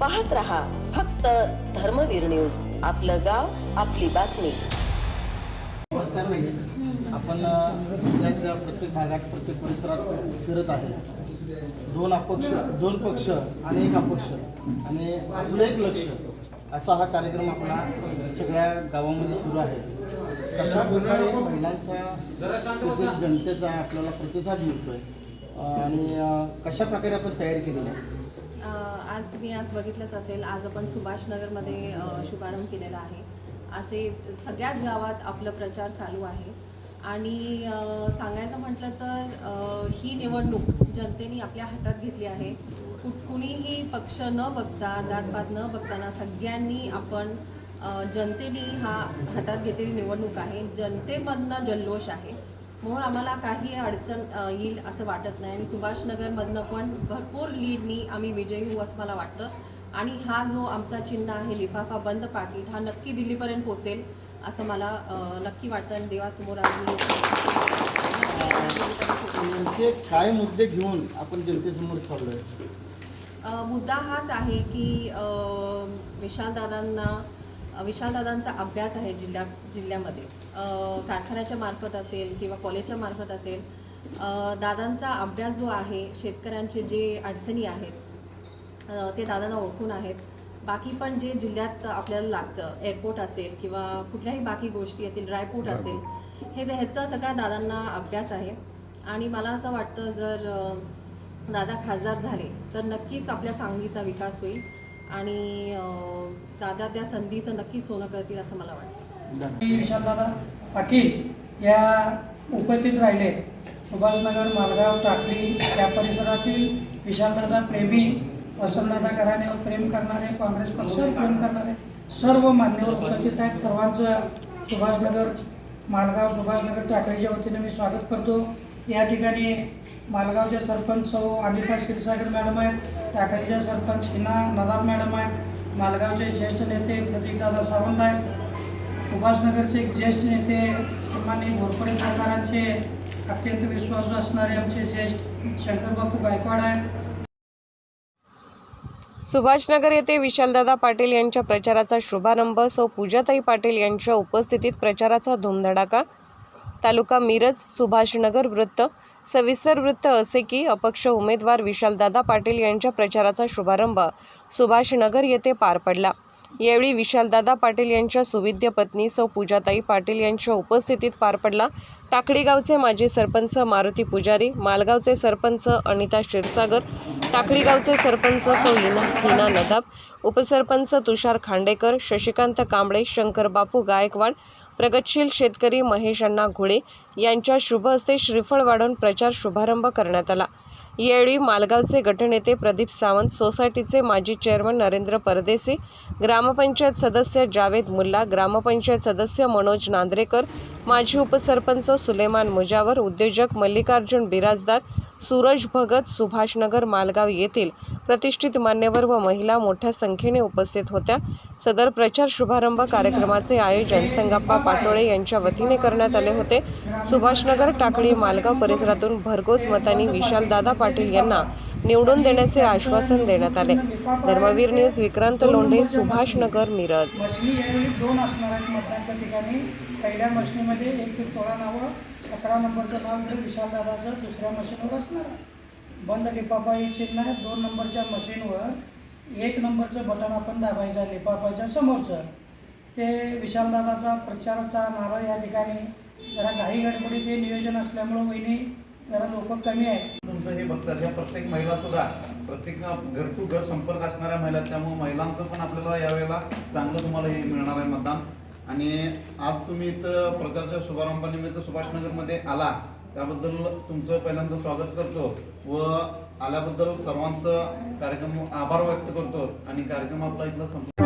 पाहत रहा फक्त धर्मवीर न्यूज. आपलं गाव आपली बातमी. नमस्कार नाही आपण जिल्ह्यातल्या प्रत्येक भागात प्रत्येक परिसरात फिरत आहे. दोन अपक्ष दोन पक्ष आणि एक अपक्ष. आणि आपलं एक लक्ष असा हा कार्यक्रम आपला सगळ्या गावामध्ये सुरू आहे. कशा प्रकारे महिलांचा जनतेचा आपल्याला प्रतिसाद मिळतोय? आणि कशा प्रकारे आपण तयारी केलेली आहे? आज तुम्ही आज बघितलंच असेल आज आपण सुभाषनगरमध्ये शुभारंभ केलेला आहे. असे सगळ्याच गावात आपलं प्रचार चालू आहे. आणि सांगायचं म्हटलं तर ही निवडणूक जनतेने आपल्या हातात घेतली आहे. कुणीही पक्ष न बघता जातपात न बघताना सगळ्यांनी आपण जनतेने हा हातात घेतलेली निवडणूक आहे. जनतेमधनं जल्लोष आहे. म्हणून आम्हाला काही अडचण येईल असं वाटत नाही. आणि सुभाषनगरमधनं पण भरपूर लीडनी आम्ही विजयी होऊ असं मला वाटतं. आणि हा जो आमचा चिन्ह आहे लिफाफा बंद पाकिट हा नक्की दिल्लीपर्यंत पोचेल असं मला नक्की वाटतं. आणि देवासमोर आम्ही काय मुद्दे घेऊन आपण जनतेसमोर चाललोय? मुद्दा हाच आहे की विशालदादांना विशालदादांचा अभ्यास आहे जिल्ह्या जिल्ह्यामध्ये. कारखान्याच्या मार्फत असेल किंवा कॉलेजच्या मार्फत असेल दादांचा अभ्यास जो आहे शेतकऱ्यांचे जे अडचणी आहेत ते दादांना ओळखून आहेत. बाकी पण जे जिल्ह्यात आपल्याला लागतं एअरपोर्ट असेल किंवा कुठल्याही बाकी गोष्टी असेल ड्रायपोर्ट असेल हे ह्याचा सगळा दादांना अभ्यास आहे. आणि मला असं वाटतं जर दादा खासदार झाले तर नक्कीच आपल्या सांगलीचा विकास होईल. आणि दादा त्या संधीचं नक्कीच सोनं करतील असं मला वाटतं. धन्यवाद. मी विशालदादा पाटील या उपस्थित राहिले. सुभाषनगर मालगाव टाकळी या परिसरातील विशालदादा प्रेमी वसंतदादा घराण्यावर प्रेम करणारे काँग्रेस पक्षावर प्रेम करणारे सर्व मान्यवर उपस्थित आहेत. सर्वांचं सुभाषनगर मालगाव सुभाषनगर टाकळीच्या वतीने मी स्वागत करतो. या ठिकाणी मालगावचे सरपंच सौ अनिता क्षीरसागर मॅडम आहेत टाकळीचे सरपंच हिना नदाब मॅडम आहेत मालगावचे ज्येष्ठ नेते प्रतीकदादा सावंत आहेत सुभाषनगरचे एक ज्येष्ठ नेते सन्मान्य घोरपडे सरकारांचे अत्यंत विश्वासू असणारे आमचे ज्येष्ठ शंकरबापू गायकवाड आहेत. सुभाषनगर येथे विशालदादा पाटील यांच्या प्रचाराचा शुभारंभ सौ पूजाताई पाटील यांच्या उपस्थितीत प्रचाराचा धुमधडाका तालुका मिरज सुभाषनगर वृत्त सविस्तर वृत्त असे की अपक्ष उमेदवार विशालदादा पाटील यांच्या प्रचाराचा शुभारंभ सुभाषनगर येथे पार पडला. यावेळी विशालदादा पाटील यांच्या सुविद्य पत्नी सौ पूजाताई पाटील यांच्या उपस्थितीत पार पडला. टाकळी गावचे माजी सरपंच मारुती पुजारी मालगावचे सरपंच अनिता क्षीरसागर टाकळी गावचे सरपंच सौ हिना हिना नदाब उपसरपंच तुषार खांडेकर शशिकांत कांबळे शंकर बापू गायकवाड प्रगतशील शेतकरी महेश अण्णा घुळे यांच्या शुभ हस्ते श्रीफळ वाढवून प्रचार शुभारंभ करण्यात आला. यावेळी मालगावचे गटनेते प्रदीप सावंत सोसायटीचे माजी चेअरमन नरेंद्र परदेसी ग्रामपंचायत सदस्य जावेद मुल्ला ग्रामपंचायत सदस्य मनोज नांद्रेकर माजी उपसरपंच सुलेमान मुजावर उद्योजक मल्लिकार्जुन बिराजदार सूरज भगत सुभाषनगर मालगाव येथील प्रतिष्ठित मान्यवर व महिला मोठ्या संख्येने उपस्थित होत्या. सदर प्रचार शुभारंभ कार्यक्रमाचे आयोजन संगप्पा पाटोळे यांच्या वतीने करण्यात आले होते. सुभाषनगर टाकळी मालगाव परिसरातून भरघोस मतांनी विशालदादा पाटील यांना निवडून देण्याचे आश्वासन देण्यात आले. धर्मवीर न्यूज विक्रांत लोंढे सुभाषनगर मिरज. दोन असणार आहेत मतदानच्या ठिकाणी पहिल्या मशनीमध्ये एक ते सोळा नावं सतरा नंबरचं नाव विशालदादाचं दुसऱ्या मशीनवर असणार बंद लिफाफा हे चिन्ह दोन नंबरच्या मशीनवर एक नंबरचं बटन आपण दाबायचं आहे लिफाफाच्या समोरचं. ते विशालदादाचा प्रचाराचा नारळ या ठिकाणी जरा घाई गडबडीत हे नियोजन असल्यामुळं वहिनी जरा लोक कमी आहेत. तुमचं हे बघतात ह्या प्रत्येक महिला सुद्धा प्रत्येक घर टू घर संपर्क असणाऱ्या महिला त्यामुळं त्यामुळे महिलांचं पण आपल्याला यावेळेला चांगलं तुम्हाला हे मिळणार आहे मतदान. आणि आज तुम्ही इथं प्रचारच्या शुभारंभानिमित्त सुभाषनगरमध्ये आला. त्याबद्दल तुमचं पहिल्यांदा स्वागत करतो व आल्याबद्दल सर्वांचं कार्यक्रम आभार व्यक्त करतो आणि कार्यक्रम आपला इथला संप